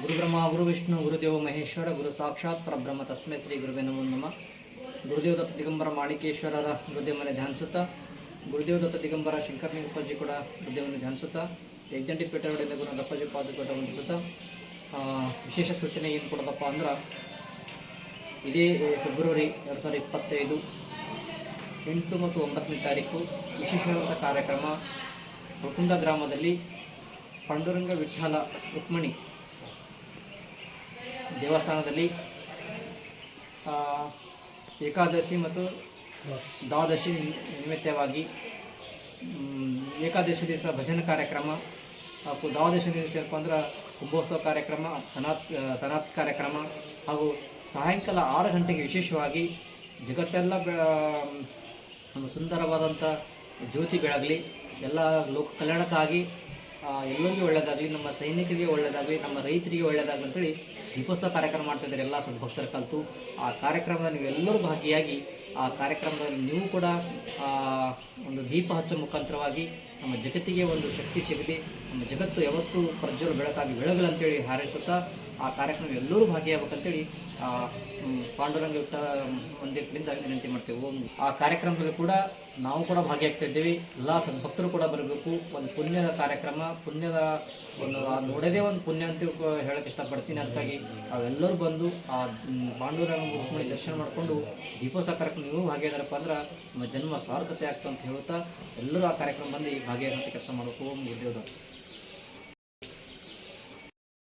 ಗುರುಬ್ರಹ್ಮ ಗುರು ವಿಷ್ಣು ಗುರುದೇವ ಮಹೇಶ್ವರ ಗುರು ಸಾಕ್ಷಾತ್ ಪರಬ್ರಹ್ಮ ತಸ್ಮೈ ಶ್ರೀ ಗುರುವೆ ನಮೋ ನಮಃ. ಗುರುದೇವ ದತ್ತ ದಿಗಂಬರ ಮಾಣಿಕೇಶ್ವರರ ಹೃದಯವನ್ನು ಧ್ಯಾನಿಸುತ್ತಾ ಗುರುದೇವ ದತ್ತ ದಿಗಂಬರ ಶಂಕರ್ ಅಪ್ಪಾಜಿ ಕೂಡ ಹೃದಯವನ್ನು ಧ್ಯಾನಿಸುತ್ತಾ ಪೇಟೆಗಳಿಂದ ಗುರು ದಪ್ಪಾಜಿ ಪಾದಕೋಟ ವಂದಿಸುತ್ತಾ ಆ, ವಿಶೇಷ ಸೂಚನೆ ಏನು ಕೊಡೋದಪ್ಪ ಅಂದ್ರೆ ಇದೇ ಫೆಬ್ರವರಿ ಎರಡು ಸಾವಿರದ ಇಪ್ಪತ್ತೈದು ಎಂಟು ಮತ್ತು ಒಂಬತ್ತನೇ ತಾರೀಕು ವಿಶೇಷವಾದ ಕಾರ್ಯಕ್ರಮ ಹುಕುಂದ ಗ್ರಾಮದಲ್ಲಿ ಪಾಂಡುರಂಗ ವಿಠ್ಠಲ ರುಕ್ಮಣಿ ದೇವಸ್ಥಾನದಲ್ಲಿ ಏಕಾದಶಿ ಮತ್ತು ದ್ವಾದಶಿ ನಿಮಿತ್ತವಾಗಿ ಏಕಾದಶಿ ದಿವಸ ಭಜನೆ ಕಾರ್ಯಕ್ರಮ, ಹಾಗೂ ದ್ವಾದಶಿ ದಿವಸ ಏನಪ್ಪ ಅಂದ್ರೆ ಕುಂಭೋತ್ಸವ ಕಾರ್ಯಕ್ರಮ, ತನಾತ್ ತನಾತ್ ಕಾರ್ಯಕ್ರಮ, ಹಾಗೂ ಸಾಯಂಕಾಲ ಆರು ಗಂಟೆಗೆ ವಿಶೇಷವಾಗಿ ಜಗತ್ತೆಲ್ಲ ಒಂದು ಸುಂದರವಾದಂಥ ಜ್ಯೋತಿ ಬೆಳಗಲಿ ಎಲ್ಲ ಲೋಕ ಕಲ್ಯಾಣಕ್ಕಾಗಿ ಎಲ್ಲರಿಗೂ ಒಳ್ಳೆಯದಾಗಲಿ ನಮ್ಮ ಸೈನಿಕರಿಗೆ ಒಳ್ಳೆಯದಾಗಲಿ ನಮ್ಮ ರೈತರಿಗೆ ಒಳ್ಳೆಯದಾಗಲಿ ಅಂತೇಳಿ ದೀಪೋತ್ಸವ ಕಾರ್ಯಕ್ರಮ ಮಾಡ್ತಿದ್ದಾರೆ ಎಲ್ಲ ಸದ್ಭಕ್ತರು ಕಲಿತು ಆ ಕಾರ್ಯಕ್ರಮದಲ್ಲಿ ನೀವೆಲ್ಲರೂ ಭಾಗಿಯಾಗಿ, ಆ ಕಾರ್ಯಕ್ರಮದಲ್ಲಿ ನೀವು ಕೂಡ ಒಂದು ದೀಪ ಹಚ್ಚೋ ಮುಖಾಂತರವಾಗಿ ನಮ್ಮ ಜಗತ್ತಿಗೆ ಒಂದು ಶಕ್ತಿ ಸಿಗಲಿ, ನಮ್ಮ ಜಗತ್ತು ಯಾವತ್ತೂ ಪ್ರಜ್ವಲ ಬೆಳಕಾಗಿ ಬೆಳಗಲಂತೇಳಿ ಹಾರೈಸುತ್ತಾ ಆ ಕಾರ್ಯಕ್ರಮ ಎಲ್ಲರೂ ಭಾಗಿಯಾಗಬೇಕಂತೇಳಿ ಪಾಂಡುರಂಗ ವಿಠ ಮಂದಿರದಿಂದ ವಿನಂತಿ ಮಾಡ್ತೇವೆ. ಓಂ. ಆ ಕಾರ್ಯಕ್ರಮದಲ್ಲಿ ಕೂಡ ನಾವು ಕೂಡ ಭಾಗಿಯಾಗ್ತಾ ಇದ್ದೇವೆ. ಎಲ್ಲ ಸದ್ಭಕ್ತರು ಕೂಡ ಬರಬೇಕು. ಒಂದು ಪುಣ್ಯದ ಕಾರ್ಯಕ್ರಮ, ಪುಣ್ಯದ ಒಂದು ನೋಡೋದೇ ಒಂದು ಪುಣ್ಯ ಅಂತ ಹೇಳಕ್ಕೆ ಇಷ್ಟಪಡ್ತೀನಿ ಅದಕ್ಕಾಗಿ ತಾವೆಲ್ಲರೂ ಬಂದು ಆ ಪಾಂಡುರಂಗ ಮೂರ್ತಿ ದರ್ಶನ ಮಾಡಿಕೊಂಡು ದೀಪೋತ್ಸವ ಕಾರ್ಯಕ್ರಮ ನೀವು ಭಾಗಿಯಾದಾರಪ್ಪ ಅಂದ್ರೆ ನಮ್ಮ ಜನ್ಮ ಸ್ವಾರ್ಥತೆ ಆಗ್ತಂತ ಹೇಳುತ್ತಾ ಎಲ್ಲರೂ ಆ ಕಾರ್ಯಕ್ರಮ ಬಂದು ಭಾಗಿಯಾಗುವಂಥ ಕೆಲಸ ಮಾಡಬೇಕು ದತ್ತ.